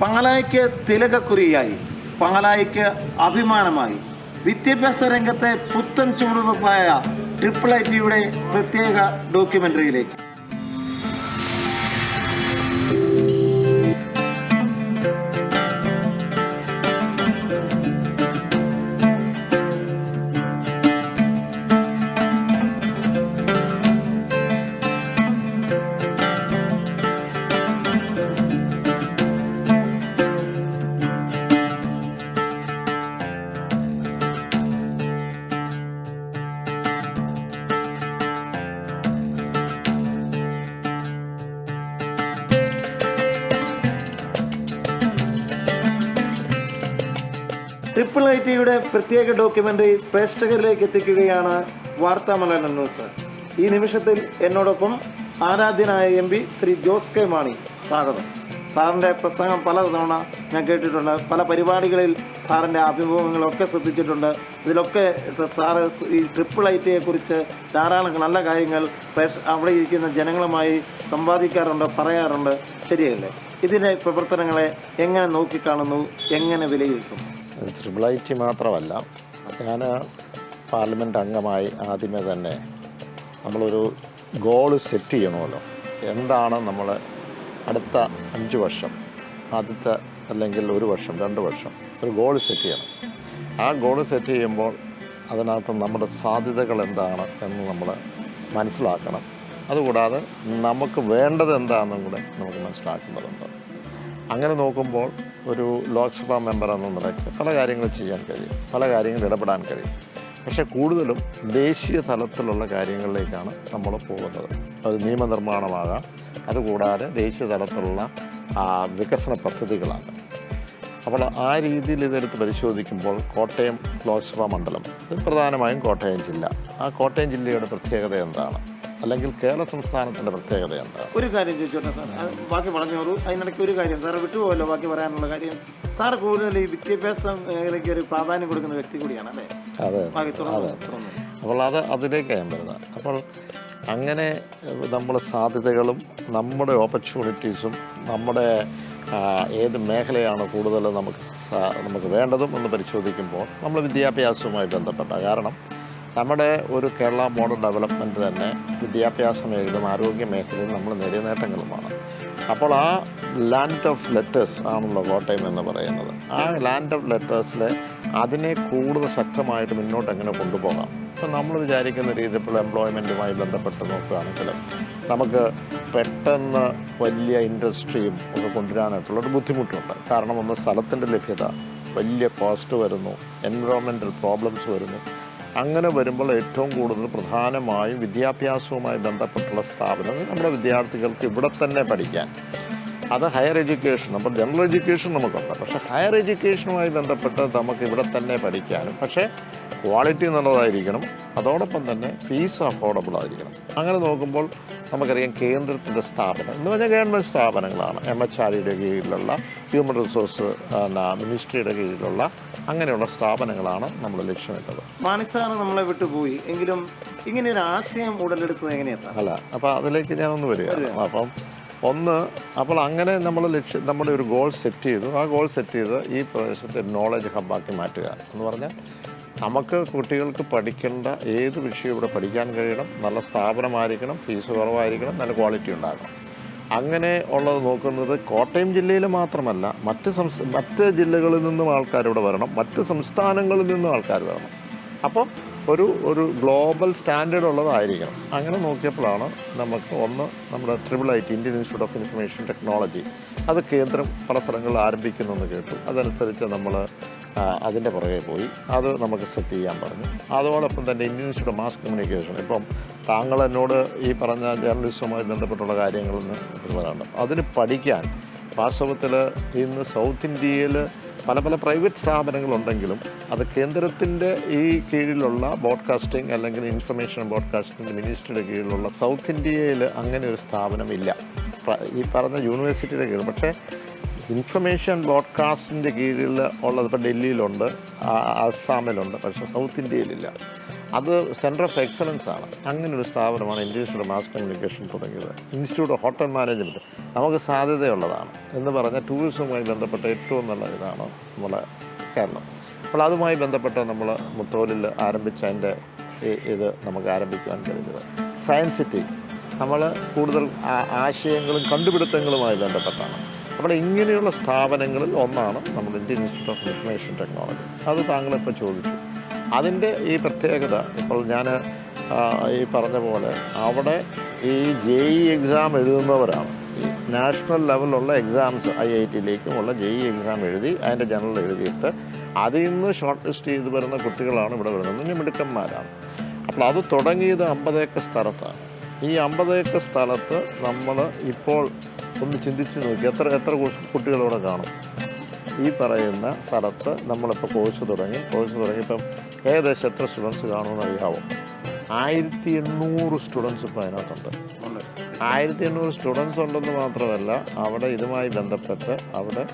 പാലായ്ക്ക് തിലകക്കുരിയായി പാലായ്ക്ക് അഭിമാനമായി. വിദ്യാഭ്യാസ രംഗത്തെ പുത്തൻ ചുവടുവെപ്പായ ട്രിപ്പിൾ ഐ ടിയുടെ പ്രത്യേക ഡോക്യുമെന്ററിയിലേക്ക് ട്രിപ്പിൾ ഐ ടിയുടെ പ്രത്യേക ഡോക്യുമെന്ററി പ്രേക്ഷകരിലേക്ക് എത്തിക്കുകയാണ് വാർത്താ മലയാളം ന്യൂസ് ഈ നിമിഷത്തിൽ എന്നോടൊപ്പം ആരാധ്യനായ M P Shri Jose K Mani. സ്വാഗതം. സാറിന്റെ പ്രസംഗം പല തവണ ഞാൻ കേട്ടിട്ടുണ്ട്. പല പരിപാടികളിൽ സാറിന്റെ അഭിമുഖങ്ങളൊക്കെ ശ്രദ്ധിച്ചിട്ടുണ്ട്. ഇതിലൊക്കെ സാറ് ഈ ട്രിപ്പിൾ ഐ ടിയെ കുറിച്ച് ധാരാളം നല്ല കാര്യങ്ങൾ അവിടെ ഇരിക്കുന്ന ജനങ്ങളുമായി സംവാദിക്കാറുണ്ട് പറയാറുണ്ട്. ശരിയല്ലേ? ഇതിന്റെ പ്രവർത്തനങ്ങളെ എങ്ങനെ നോക്കിക്കാണുന്നു? എങ്ങനെ വിലയിരുത്തുന്നു? ട്രിപ്പിൾ ഐ ടി മാത്രമല്ല ഞാൻ പാർലമെന്റ് അംഗമായി ആദ്യമേ തന്നെ നമ്മളൊരു ഗോൾ സെറ്റ് ചെയ്യണമല്ലോ. എന്താണ് നമ്മൾ അടുത്ത അഞ്ച് വർഷം ആദ്യത്തെ അല്ലെങ്കിൽ ഒരു വർഷം രണ്ട് വർഷം ഒരു ഗോൾ സെറ്റ് ചെയ്യണം. ആ ഗോൾ സെറ്റ് ചെയ്യുമ്പോൾ അതിനകത്ത് നമ്മുടെ സാധ്യതകൾ എന്താണ് എന്ന് നമ്മൾ മനസ്സിലാക്കണം. അതുകൂടാതെ നമുക്ക് വേണ്ടത് എന്താണെന്നും കൂടെ നമുക്ക് മനസ്സിലാക്കേണ്ടതുണ്ട്. അങ്ങനെ നോക്കുമ്പോൾ ഒരു ലോക്സഭാ മെമ്പർ എന്ന നിലയ്ക്ക് പല കാര്യങ്ങൾ ചെയ്യാൻ കഴിയും പല കാര്യങ്ങളിൽ ഇടപെടാൻ കഴിയും. പക്ഷേ കൂടുതലും ദേശീയ തലത്തിലുള്ള കാര്യങ്ങളിലേക്കാണ് നമ്മൾ പോകുന്നത്. അത് നിയമനിർമ്മാണമാകാം അതുകൂടാതെ ദേശീയ തലത്തിലുള്ള വികസന പദ്ധതികളാകാം. അപ്പോൾ ആ രീതിയിൽ ഇതെടുത്ത് പരിശോധിക്കുമ്പോൾ കോട്ടയം ലോക്സഭാ മണ്ഡലം ഇത് പ്രധാനമായും കോട്ടയം ജില്ല. ആ കോട്ടയം ജില്ലയുടെ പ്രത്യേകത എന്താണ്? അല്ലെങ്കിൽ കേരള സംസ്ഥാനത്തിന്റെ പ്രത്യേകതയുണ്ട് ഒരു കാര്യം ചോദിച്ചോട്ടെ സാർ അത് ബാക്കി പറഞ്ഞോളൂ. അതിനിടയ്ക്ക് ഒരു കാര്യം സാറ് വിട്ടുപോകല്ലോ ബാക്കി പറയാനുള്ള കാര്യം. സാറ് കൂടുതൽ ഈ വിദ്യാഭ്യാസ മേഖലയ്ക്ക് ഒരു പ്രാധാന്യം കൊടുക്കുന്ന വ്യക്തി കൂടിയാണ് അല്ലേ? അതെ തുറന്നു അപ്പോൾ അത് അതിലേക്ക് ഞാൻ വരുന്നത് അപ്പോൾ അങ്ങനെ നമ്മുടെ സാധ്യതകളും നമ്മുടെ ഓപ്പർച്യൂണിറ്റീസും നമ്മുടെ ഏത് മേഖലയാണ് കൂടുതൽ നമുക്ക് നമുക്ക് വേണ്ടതും എന്ന് പരിശോധിക്കുമ്പോൾ നമ്മൾ വിദ്യാഭ്യാസവുമായി ബന്ധപ്പെട്ട. കാരണം നമ്മുടെ ഒരു കേരള മോഡൽ ഡെവലപ്മെന്റ് തന്നെ വിദ്യാഭ്യാസ മേഖലയും ആരോഗ്യ മേഖലയും നമ്മൾ നേടിയ നേട്ടങ്ങളുമാണ്. അപ്പോൾ ആ ലാൻഡ് ഓഫ് ലെറ്റേഴ്സ് ആണല്ലോ കോട്ടയം എന്ന് പറയുന്നത്. ആ ലാൻഡ് ഓഫ് ലെറ്റേഴ്സിലെ അതിനെ കൂടുതൽ ശക്തമായിട്ട് മുന്നോട്ട് എങ്ങനെ കൊണ്ടുപോകാം? ഇപ്പം നമ്മൾ വിചാരിക്കുന്ന രീതിയിൽ ഇപ്പോൾ എംപ്ലോയ്മെന്റുമായി ബന്ധപ്പെട്ട് നോക്കുകയാണെങ്കിൽ നമുക്ക് പെട്ടെന്ന് വലിയ ഇൻഡസ്ട്രിയും ഒക്കെ കൊണ്ടുവരാനായിട്ടുള്ളൊരു ബുദ്ധിമുട്ടുണ്ട്. കാരണം ഒന്ന് സ്ഥലത്തിന്റെ ലഭ്യത വലിയ കോസ്റ്റ് വരുന്നു എൻവറോൺമെന്റൽ പ്രോബ്ലംസ് വരുന്നു. അങ്ങനെ വരുമ്പോൾ ഏറ്റവും കൂടുതൽ പ്രധാനമായും വിദ്യാഭ്യാസവുമായി ബന്ധപ്പെട്ടുള്ള സ്ഥാപനങ്ങൾ നമ്മുടെ വിദ്യാർത്ഥികൾക്ക് ഇവിടെ തന്നെ പഠിക്കാൻ. അത് ഹയർ എഡ്യൂക്കേഷൻ അപ്പോൾ ജനറൽ എഡ്യൂക്കേഷൻ നമുക്കുണ്ട്. പക്ഷേ ഹയർ എഡ്യൂക്കേഷനുമായി ബന്ധപ്പെട്ട് നമുക്ക് ഇവിടെ തന്നെ പഠിക്കാനും. പക്ഷേ ക്വാളിറ്റി എന്നുള്ളതായിരിക്കണം അതോടൊപ്പം തന്നെ ഫീസ് അഫോർഡബിൾ ആയിരിക്കണം. അങ്ങനെ നോക്കുമ്പോൾ നമുക്കറിയാം കേന്ദ്രത്തിന്റെ സ്ഥാപനം എന്ന് പറഞ്ഞാൽ ഗവൺമെന്റ് സ്ഥാപനങ്ങളാണ്. എം എച്ച് ആർ കീഴിലുള്ള ഹ്യൂമൻ റിസോഴ്സ് മിനിസ്ട്രിയുടെ കീഴിലുള്ള അങ്ങനെയുള്ള സ്ഥാപനങ്ങളാണ് നമ്മൾ ലക്ഷ്യമിട്ടത്. മാണിസാറ് നമ്മളെ വിട്ടുപോയി എങ്കിലും ഇങ്ങനെ ഒരു ആശയം ഉടലെടുക്കുന്നത് എങ്ങനെയാണ് അല്ല അപ്പോൾ അതിലേക്ക് ഞാനൊന്ന് വരികയാണ് അപ്പം ഒന്ന് അപ്പോൾ അങ്ങനെ നമ്മൾ ലക്ഷ്യം നമ്മുടെ ഒരു ഗോൾ സെറ്റ് ചെയ്തു. ആ ഗോൾ സെറ്റ് ചെയ്ത് ഈ പ്രദേശത്തെ നോളജ് ഹബ്ബാക്കി മാറ്റുക എന്ന് പറഞ്ഞാൽ നമുക്ക് കുട്ടികൾക്ക് പഠിക്കേണ്ട ഏത് വിഷയം ഇവിടെ പഠിക്കാൻ കഴിയണം നല്ല സ്ഥാപനമായിരിക്കണം ഫീസ് കുറവായിരിക്കണം നല്ല ക്വാളിറ്റി ഉണ്ടാകണം. അങ്ങനെ ഉള്ളത് നോക്കുന്നത് കോട്ടയം ജില്ലയിൽ മാത്രമല്ല മറ്റ് സംസ്ഥ മറ്റ് ജില്ലകളിൽ നിന്നും ആൾക്കാർ ഇവിടെ വരണം മറ്റ് സംസ്ഥാനങ്ങളിൽ നിന്നും ആൾക്കാർ വരണം. അപ്പം ഒരു ഒരു ഗ്ലോബൽ സ്റ്റാൻഡേർഡ് ഉള്ളതായിരിക്കണം. അങ്ങനെ നോക്കിയപ്പോഴാണ് നമുക്ക് ഒന്ന് നമ്മുടെ triple I T Indian institute of information technology അത് കേന്ദ്രം പല സ്ഥലങ്ങളിൽ ആരംഭിക്കുന്നു എന്ന് കേട്ടു. അതനുസരിച്ച് നമ്മൾ അതിന്റെ പുറകെ പോയി. അത് നമുക്ക് സെറ്റ് ചെയ്യാൻ പറഞ്ഞു. അതോടൊപ്പം തന്നെ Indian institute of mass communication. ഇപ്പം താങ്കൾ എന്നോട് ഈ പറഞ്ഞ ജേർണലിസവുമായി ബന്ധപ്പെട്ടുള്ള കാര്യങ്ങളെന്ന് പറയാനുണ്ട് അതിന് പഠിക്കാൻ വാസ്തവത്തിൽ ഇന്ന് സൗത്ത് ഇന്ത്യയിൽ പല പല പ്രൈവറ്റ് സ്ഥാപനങ്ങളുണ്ടെങ്കിലും അത് കേന്ദ്രത്തിന്റെ ഈ കീഴിലുള്ള ബോഡ്കാസ്റ്റിംഗ് അല്ലെങ്കിൽ ഇൻഫർമേഷൻ ബോഡ്കാസ്റ്റിംഗ് മിനിസ്റ്ററുടെ കീഴിലുള്ള സൗത്ത് ഇന്ത്യയിൽ അങ്ങനെ ഒരു സ്ഥാപനമില്ല ഈ പറഞ്ഞ യൂണിവേഴ്സിറ്റിയുടെ കീഴിൽ. പക്ഷേ ഇൻഫർമേഷൻ ബ്രോഡ്കാസ്റ്റിന്റെ കീഴിൽ ഉള്ളത് ഇപ്പോൾ ഡൽഹിയിലുണ്ട് അസ്സാമിലുണ്ട് പക്ഷേ സൗത്ത് ഇന്ത്യയിലില്ല. അത് സെന്റർ ഓഫ് എക്സലൻസ് ആണ്. അങ്ങനെ ഒരു സ്ഥാപനമാണ് ഇൻഡസ്ട്രിയൽ മാസ് കമ്മ്യൂണിക്കേഷൻ തുടങ്ങിയത്. Institute of hotel management. നമുക്ക് സാധ്യതയുള്ളതാണ്. എന്ന് പറഞ്ഞാൽ ടൂറിസവുമായി ബന്ധപ്പെട്ട ഏറ്റവും നല്ല ഇതാണ് നമ്മളെ കേരളം. അപ്പോൾ അതുമായി ബന്ധപ്പെട്ട് നമ്മൾ മുത്തോലിൽ ആരംഭിച്ച അതിന്റെ ഇത് നമുക്ക് ആരംഭിക്കുവാൻ കഴിഞ്ഞത്. Science city. നമ്മൾ കൂടുതൽ ആശയങ്ങളും കണ്ടുപിടുത്തങ്ങളുമായി ബന്ധപ്പെട്ടാണ്. അപ്പോൾ ഇങ്ങനെയുള്ള സ്ഥാപനങ്ങളിൽ ഒന്നാണ് നമ്മുടെ Indian institute of information technology. അത് താങ്കളിപ്പോൾ ചോദിച്ചു. അതിന്റെ ഈ പ്രത്യേകത ഇപ്പോൾ ഞാൻ ഈ പറഞ്ഞ പോലെ അവിടെ ഈ ജെ ഇ എക്സാം എഴുതുന്നവരാണ്. നാഷണൽ ലെവലിലുള്ള എക്സാംസ് ഐ ഐ ടിയിലേക്കുമുള്ള ജെ ഇ എക്സാം എഴുതി അതിന്റെ ജനറൽ എഴുതിയിട്ട് അതിൽ നിന്ന് ഷോർട്ട് ലിസ്റ്റ് ചെയ്ത് വരുന്ന കുട്ടികളാണ് ഇവിടെ വരുന്നത്. ഇനി മിടുക്കന്മാരാണ്. അപ്പോൾ അത് തുടങ്ങിയത് അമ്പതേക്കർ സ്ഥലത്താണ്. ഈ അമ്പതേക്കർ സ്ഥലത്ത് നമ്മൾ ഇപ്പോൾ ഒന്ന് ചിന്തിച്ച് നോക്കി. എത്ര എത്ര കുട്ടികളവിടെ കാണും? ഈ പറയുന്ന സ്ഥലത്ത് നമ്മളിപ്പോൾ കോഴ്സ് തുടങ്ങി. കോഴ്സ് തുടങ്ങിയപ്പം ഏകദേശം എത്ര സ്റ്റുഡൻസ് കാണുമെന്ന് അറിയാവോ? ആയിരത്തി എണ്ണൂറ് സ്റ്റുഡൻസ് ഇപ്പോൾ അതിനകത്തുണ്ട്. ആയിരത്തി എണ്ണൂറ് സ്റ്റുഡൻസ് ഉണ്ടെന്ന് മാത്രമല്ല അവിടെ ഇതുമായി ബന്ധപ്പെട്ട് അവിടെ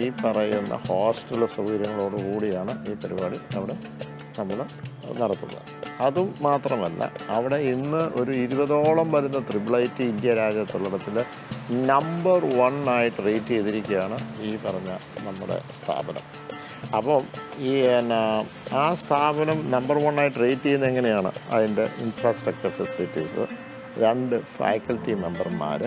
ഈ പറയുന്ന ഹോസ്റ്റൽ സൗകര്യങ്ങളോടുകൂടിയാണ് ഈ പരിപാടി അവിടെ നമ്മൾ നടത്തുന്നത്. അതും മാത്രമല്ല അവിടെ ഇന്ന് ഒരു ഇരുപതോളം വരുന്ന ത്രിബിൾ ഐ ടി ഇന്ത്യ രാജ്യത്തുള്ളിടത്തിൽ നമ്പർ വൺ ആയിട്ട് റേറ്റ് ചെയ്തിരിക്കുകയാണ് ഈ പറഞ്ഞ നമ്മുടെ സ്ഥാപനം. അപ്പം ഈ എന്നാ ആ സ്ഥാപനം നമ്പർ വൺ ആയിട്ട് റേറ്റ് ചെയ്യുന്നത് എങ്ങനെയാണ്? അതിന്റെ ഇൻഫ്രാസ്ട്രക്ചർ ഫെസിലിറ്റീസ് രണ്ട് ഫാക്കൽറ്റി മെമ്പർമാർ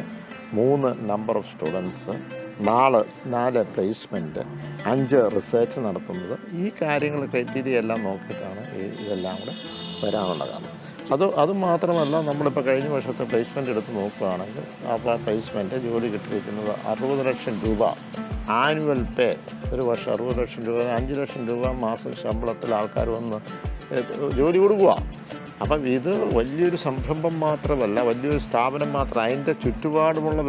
മൂന്ന് നമ്പർ ഓഫ് സ്റ്റുഡൻസ് നാല് നാല് പ്ലേസ്മെന്റ് അഞ്ച് റിസർച്ച് നടത്തുന്നത്. ഈ കാര്യങ്ങൾ ക്രൈറ്റീരിയ എല്ലാം നോക്കിയിട്ടാണ് ഇതെല്ലാം കൂടെ വരാനുള്ള കാരണം അത് അത് മാത്രമല്ല നമ്മളിപ്പോൾ കഴിഞ്ഞ വർഷത്തെ പ്ലേസ്മെന്റ് എടുത്ത് നോക്കുകയാണെങ്കിൽ അപ്പോൾ ആ പ്ലേസ്മെന്റ് ജോലി കിട്ടിയിരിക്കുന്നത് അറുപത് ലക്ഷം രൂപ. ആനുവൽ പേ ഒരു വർഷം അറുപത് ലക്ഷം രൂപ അഞ്ച് ലക്ഷം രൂപ മാസം ശമ്പളത്തിൽ ആൾക്കാർ വന്ന് ജോലി കൊടുക്കുക അപ്പം ഇത് വലിയൊരു സംരംഭം മാത്രമല്ല വലിയൊരു സ്ഥാപനം മാത്രം അതിന്റെ ചുറ്റുപാടുമുള്ള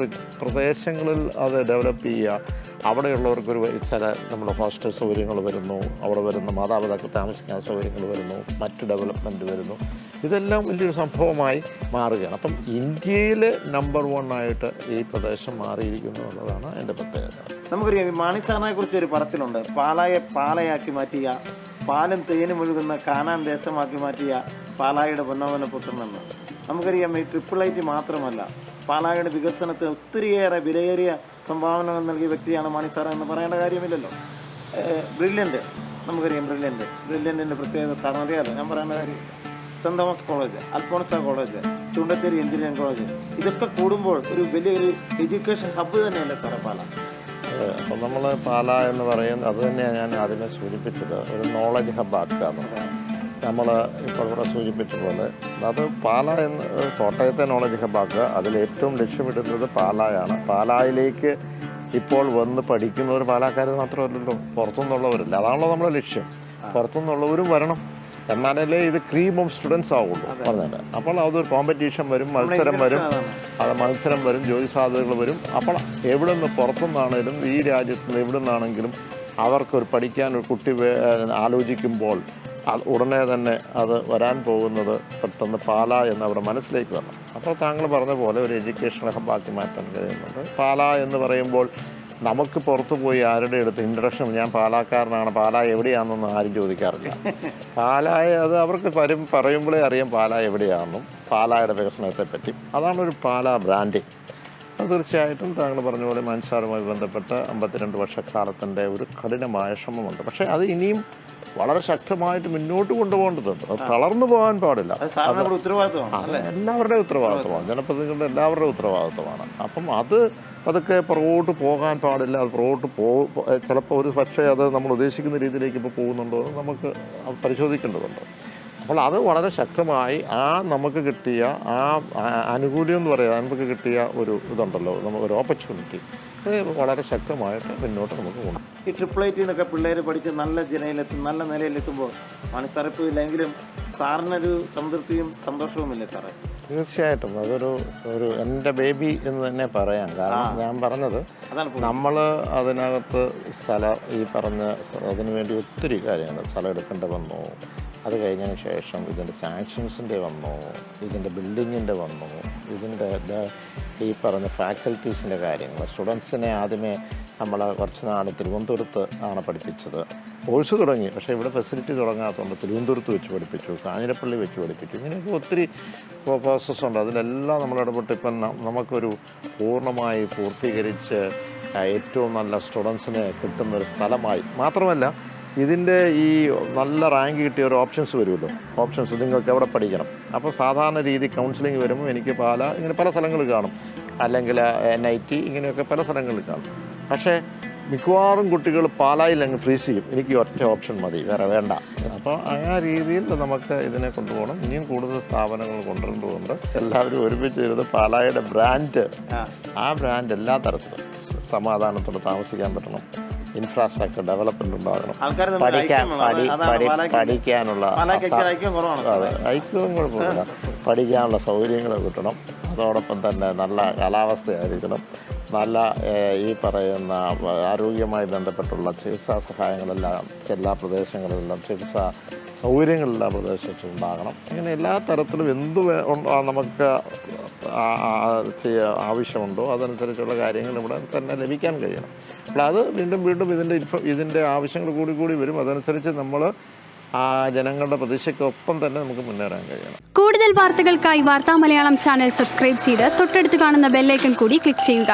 പ്രദേശങ്ങളിൽ അത് ഡെവലപ്പ് ചെയ്യുക. അവിടെയുള്ളവർക്കൊരു ചില നമ്മുടെ ഹോസ്റ്റൽ സൗകര്യങ്ങൾ വരുന്നു അവിടെ വരുന്ന മാതാപിതാക്കൾ താമസിക്കാൻ സൗകര്യങ്ങൾ വരുന്നു മറ്റ് ഡെവലപ്മെന്റ് വരുന്നു. ഇതെല്ലാം വലിയൊരു സംഭവമായി മാറുകയാണ്. അപ്പം ഇന്ത്യയിൽ നമ്പർ വൺ ആയിട്ട് ഈ പ്രദേശം മാറിയിരിക്കുന്നു എന്നുള്ളതാണ് എന്റെ പ്രത്യേകത. നമുക്കറിയാം ഈ മാണിസാറിനെ കുറിച്ച് ഒരു പറച്ചിലുണ്ട്. പാലായെ പാലയാക്കി മാറ്റിയ പാലും തേനും ഒഴുകുന്ന കാനാൻ ദേശമാക്കി മാറ്റിയ പാലായുടെ പൊന്നവന പുത്രനെന്ന് നമുക്കറിയാം ഈ ട്രിപ്പിൾ ഐ ടി മാത്രമല്ല പാലായുടെ വികസനത്തിന് ഒത്തിരിയേറെ വിലയേറിയ സംഭാവനകൾ നൽകിയ വ്യക്തിയാണ് മാണി സാർ എന്ന് പറയേണ്ട കാര്യമില്ലല്ലോ. ബ്രില്യന്റ് നമുക്കറിയാം ബ്രില്യന്റ് ബ്രില്യന്റിന്റെ പ്രത്യേകത സാറിന് അറിയാമല്ലോ ഞാൻ പറയേണ്ട കാര്യം saint Thomas college Alphonsa college Choondacherry engineering college ഇതൊക്കെ കൂടുമ്പോൾ ഒരു വലിയൊരു എഡ്യൂക്കേഷൻ ഹബ്ബ് തന്നെയല്ലേ സാറേ പാല? അപ്പം നമ്മൾ പാല എന്ന് പറയുന്നത് അത് തന്നെയാണ് ഞാൻ ആദ്യമേ സൂചിപ്പിച്ചത്. ഒരു നോളജ് ഹബ്ബാക്കുക എന്നുള്ളത് നമ്മൾ ഇപ്പോൾ ഇവിടെ സൂചിപ്പിച്ചതുപോലെ അത് പാല എന്ന് കോട്ടയത്തെ നോളജ് ഹബ്ബാക്കുക അതിൽ ഏറ്റവും ലക്ഷ്യമിടുന്നത് പാലായാണ്. പാലായിലേക്ക് ഇപ്പോൾ വന്ന് പഠിക്കുന്നവർ പാലാക്കാർ മാത്രമല്ലല്ലോ പുറത്തുനിന്നുള്ളവരില്ല. അതാണല്ലോ നമ്മുടെ ലക്ഷ്യം. പുറത്തുനിന്നുള്ളവരും വരണം. എന്നാലല്ലേ ഇത് ക്രീം ഓഫ് സ്റ്റുഡൻസ് ആവുള്ളൂ. പറഞ്ഞാൽ അപ്പോൾ അതൊരു കോമ്പറ്റീഷൻ വരും മത്സരം വരും. അത് മത്സരം വരും ജോലി സാധ്യതകൾ വരും. അപ്പോൾ എവിടെ നിന്ന് പുറത്തുനിന്നാണേലും ഈ രാജ്യത്ത് നിന്ന് എവിടെ നിന്നാണെങ്കിലും അവർക്കൊരു പഠിക്കാൻ ഒരു കുട്ടി ആലോചിക്കുമ്പോൾ ഉടനെ തന്നെ അത് വരാൻ പോകുന്നത് പെട്ടെന്ന് പാല എന്ന് അവരുടെ മനസ്സിലേക്ക് വരണം. അപ്പോൾ താങ്കൾ പറഞ്ഞ പോലെ ഒരു എഡ്യൂക്കേഷൻ ഹബ്ബാക്കി മാറ്റാൻ കഴിയുന്നുണ്ട്. പാല എന്ന് പറയുമ്പോൾ നമുക്ക് പുറത്ത് പോയി ആരുടെ അടുത്ത് ഇൻട്രഡക്ഷൻ ഞാൻ പാലാക്കാരനാണ്. പാല എവിടെയാണെന്നൊന്നും ആരും ചോദിക്കാറില്ല. പാലായ അത് അവർക്ക് പരും പറയുമ്പോഴേ അറിയാം പാല എവിടെയാണെന്നും പാലായുടെ വികസനത്തെ പറ്റി അതാണ് ഒരു പാല ബ്രാൻഡിങ്. തീർച്ചയായിട്ടും താങ്കൾ പറഞ്ഞ പോലെ മാൻസാറുമായി ബന്ധപ്പെട്ട അമ്പത്തിരണ്ട് വർഷക്കാലത്തിന്റെ ഒരു കഠിനമായ ശ്രമമുണ്ട്. പക്ഷേ അത് ഇനിയും വളരെ ശക്തമായിട്ട് മുന്നോട്ട് കൊണ്ടുപോകേണ്ടതുണ്ട്. അത് തളർന്നു പോകാൻ പാടില്ല. നമ്മുടെ ഉത്തരവാദിത്വമാണ് അത് എല്ലാവരുടെയും ഉത്തരവാദിത്വമാണ്. ജനപ്രതിനിധികളുടെ എല്ലാവരുടെയും ഉത്തരവാദിത്വമാണ്. അപ്പം അത് അതൊക്കെ പുറകോട്ട് പോകാൻ പാടില്ല. അത് പുറകോട്ട് പോ ചിലപ്പോൾ ഒരു പക്ഷേ അത് നമ്മൾ ഉദ്ദേശിക്കുന്ന രീതിയിലേക്ക് ഇപ്പോൾ പോകുന്നുണ്ടോ എന്ന് നമുക്ക് പരിശോധിക്കേണ്ടതുണ്ട്. അപ്പോൾ അത് വളരെ ശക്തമായി ആ നമുക്ക് കിട്ടിയ ആ അനുകൂല്യം ആനുകൂല്യം എന്ന് പറയുക നമുക്ക് കിട്ടിയ ഒരു ഇതുണ്ടല്ലോ നമുക്ക് ഒരു ഓപ്പർച്യൂണിറ്റി അത് വളരെ ശക്തമായിട്ട് മുന്നോട്ട് നമുക്ക് പോകണം ഈ ട്രിപ്പിൾ ഐ നിന്നൊക്കെ പിള്ളേർ പഠിച്ച് നല്ല ജനയിലെത്തും നല്ല നിലയിലെത്തുമ്പോൾ മണിസാറിപ്പോൾ ഇല്ലെങ്കിലും സാറിനൊരു സംതൃപ്തിയും സന്തോഷവുമില്ലേ സാറേ? തീർച്ചയായിട്ടും. അതൊരു ഒരു എന്റെ ബേബി എന്ന് തന്നെ പറയാം. കാരണം ഞാൻ പറഞ്ഞത് നമ്മൾ അതിനകത്ത് സ്ഥലം ഈ പറഞ്ഞ അതിനു വേണ്ടി ഒത്തിരി കാര്യങ്ങൾ സ്ഥലം എടുക്കേണ്ടി വന്നു. അത് കഴിഞ്ഞതിന് ശേഷം ഇതിന്റെ സാങ്ഷൻസിന്റെ വന്നു ഇതിന്റെ ബിൽഡിങ്ങിന്റെ വന്നു ഇതിന്റെ ഈ പറഞ്ഞ ഫാക്കൽറ്റീസിന്റെ കാര്യങ്ങൾ. സ്റ്റുഡൻസിനെ ആദ്യമേ നമ്മൾ കുറച്ച് നാൾ തിരുവനന്തപുരത്ത് ആണ് പഠിപ്പിച്ചത്. കോഴ്സ് തുടങ്ങി. പക്ഷേ ഇവിടെ ഫെസിലിറ്റി തുടങ്ങാത്തതുകൊണ്ട് തിരുവനന്തപുരത്ത് വെച്ച് പഠിപ്പിച്ചു കാഞ്ഞിരപ്പള്ളി വെച്ച് പഠിപ്പിച്ചു. ഇങ്ങനെയൊക്കെ ഒത്തിരി പ്രോസസ് ഉണ്ട്. അതിലെല്ലാം നമ്മൾ ഇടപെട്ട് ഇപ്പം നമുക്കൊരു പൂർണമായി പൂർത്തീകരിച്ച് ഏറ്റവും നല്ല സ്റ്റുഡൻസിനെ കിട്ടുന്നൊരു സ്ഥലമായി. മാത്രമല്ല ഇതിന്റെ ഈ നല്ല റാങ്ക് കിട്ടിയ ഒരു ഓപ്ഷൻസ് വരുമല്ലോ. ഓപ്ഷൻസ് നിങ്ങൾക്ക് എവിടെ പഠിക്കണം? അപ്പോൾ സാധാരണ രീതി കൗൺസിലിംഗ് വരുമ്പോൾ എനിക്ക് പാല ഇങ്ങനെ പല സ്ഥലങ്ങൾ കാണും. അല്ലെങ്കിൽ എൻ ഐ ടി ഇങ്ങനെയൊക്കെ പല സ്ഥലങ്ങളിൽ കാണും. പക്ഷേ മിക്കവാറും കുട്ടികൾ പാലായിൽ അങ്ങ് ഫ്രീസ് ചെയ്യും. എനിക്ക് ഒറ്റ ഓപ്ഷൻ മതി വേറെ വേണ്ട. അപ്പോൾ ആ രീതിയിൽ നമുക്ക് ഇതിനെ കൊണ്ടുപോകണം. ഇനിയും കൂടുതൽ സ്ഥാപനങ്ങൾ കൊണ്ടുവരേണ്ടതുണ്ട്. എല്ലാവരും ഒരുമിച്ച് ഇരുന്ന് പാലായുടെ ബ്രാൻഡ് ആ. ബ്രാൻഡ് എല്ലാ തരത്തിലും സമാധാനത്തോടെ താമസിക്കാൻ പറ്റണം. ഇൻഫ്രാസ്ട്രക്ചർ ഡെവലപ്മെന്റ് ഉണ്ടാകണം. പഠിക്കാൻ പഠിക്കാനുള്ള ഐക്യവും കുഴപ്പമില്ല. പഠിക്കാനുള്ള സൗകര്യങ്ങൾ കിട്ടണം. അതോടൊപ്പം തന്നെ നല്ല കാലാവസ്ഥയായിരിക്കണം. നല്ല ഈ പറയുന്ന ആരോഗ്യമായി ആരോഗ്യവുമായി ബന്ധപ്പെട്ടുള്ള ചികിത്സാ സഹായങ്ങളെല്ലാം എല്ലാ പ്രദേശങ്ങളിലെല്ലാം ചികിത്സാ സൗകര്യങ്ങളെല്ലാം പ്രദേശത്തുണ്ടാകണം ഇങ്ങനെ എല്ലാ തരത്തിലും എന്ത് നമുക്ക് ആവശ്യമുണ്ടോ അതനുസരിച്ചുള്ള കാര്യങ്ങൾ ഇവിടെ തന്നെ ലഭിക്കാൻ കഴിയണം. അപ്പോൾ അത് വീണ്ടും വീണ്ടും ഇതിന്റെ ഇൻഫ ഇതിന്റെ ആവശ്യങ്ങൾ കൂടി കൂടി വരും. അതനുസരിച്ച് നമ്മൾ ആ ജനങ്ങളുടെ പ്രതീക്ഷയ്ക്കൊപ്പം തന്നെ നമുക്ക് മുന്നേറാൻ കഴിയണം. കൂടുതൽ വാർത്തകൾക്കായി വാർത്താ മലയാളം ചാനൽ സബ്സ്ക്രൈബ് ചെയ്ത് തൊട്ടടുത്ത് കാണുന്ന ബെല്ലൈക്കൺ കൂടി ക്ലിക്ക് ചെയ്യുക.